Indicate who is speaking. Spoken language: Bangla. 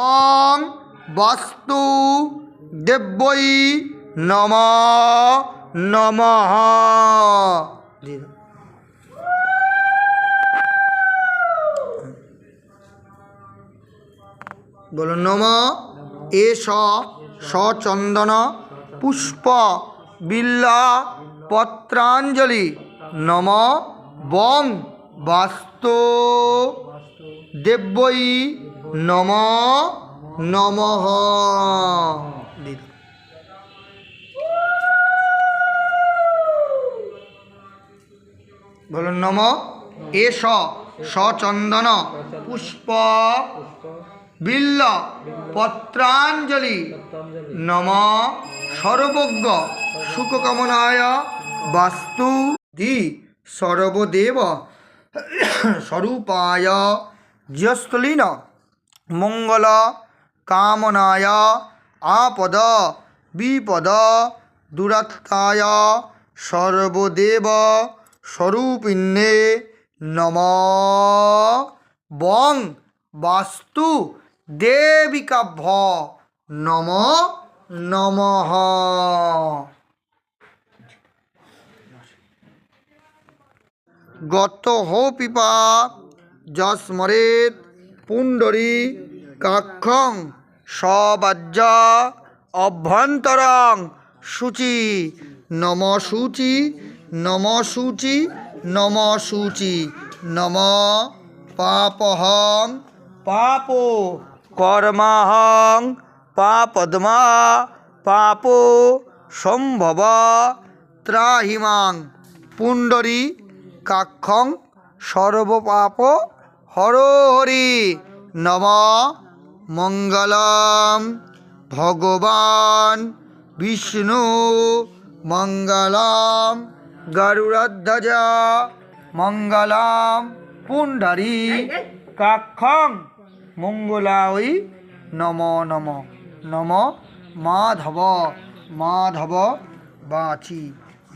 Speaker 1: ওং বাস্তু দেব্যই নম নমঃ। বলুন নম এস সচন্দন পুষ্প বিল্লা পত্রাঞ্জলি নম বং বাস্তু দেব্যই নম নমঃ। বলুন নম। এস সচন্দন পুষ্প, বিল্ল, পত্রাঞ্জলি। নম। সর্বজ্ঞ, সুখকামনায় বাস্তু দি, সর্বদেব, স্বরূপায় জ্যস্তলীন মঙ্গল কামনায় আপদ বিপদ দুরাত্মায় সর্বদেব স্বরূপিণ্যে নম। বং বাস্তু দেবিকাভ্য নম নমঃ। গত হো পিপা যস্মরেত পুণ্ডরী কাক্ষং সবাজ্য অভ্যন্তরং সূচি নম সূচি নম সূচি নম সূচি নম পাপহং পাপ কর্মাহং পাপদ্মা পাপ সম্ভব ত্রাহিমাং পুণ্ডরী কাক্ষং সর্বপাপ হরহরি নম মঙ্গলম। ভগবান বিষ্ণু মঙ্গলম। গরুড়ধ্বজ মঙ্গলম। পুণ্ডরী কাক্ষং। মঙ্গলাই নম নম। নম মাধব। মাধব বাচি।